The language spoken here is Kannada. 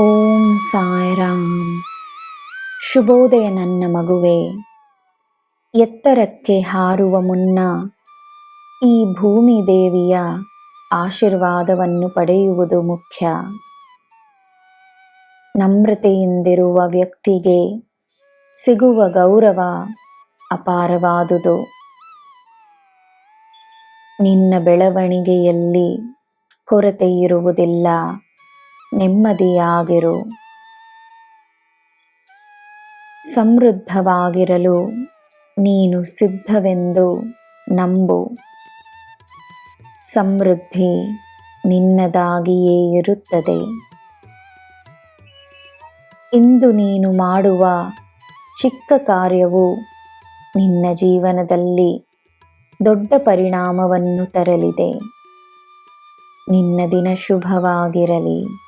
ಓಂ ಸಾಯಿರಾಮ್ ಶುಭೋದಯ ನನ್ನ ಮಗುವೆ. ಎತ್ತರಕ್ಕೆ ಹಾರುವ ಮುನ್ನ ಈ ಭೂಮಿ ದೇವಿಯ ಆಶೀರ್ವಾದವನ್ನು ಪಡೆಯುವುದು ಮುಖ್ಯ. ನಮ್ರತೆಯಿಂದಿರುವ ವ್ಯಕ್ತಿಗೆ ಸಿಗುವ ಗೌರವ ಅಪಾರವಾದುದು. ನಿನ್ನ ಬೆಳವಣಿಗೆಯಲ್ಲಿ ಕೊರತೆ ಇರುವುದಿಲ್ಲ ನೆಮ್ಮದಿಯಾಗಿರು. ಸಮೃದ್ಧವಾಗಿರಲು ನೀನು ಸಿದ್ಧವೆಂದು ನಂಬು. ಸಮೃದ್ಧಿ ನಿನ್ನದಾಗಿಯೇ ಇರುತ್ತದೆ. ಇಂದು ನೀನು ಮಾಡುವ ಚಿಕ್ಕ ಕಾರ್ಯವು ನಿನ್ನ ಜೀವನದಲ್ಲಿ ದೊಡ್ಡ ಪರಿಣಾಮವನ್ನು ತರಲಿದೆ. ನಿನ್ನ ದಿನ ಶುಭವಾಗಿರಲಿ.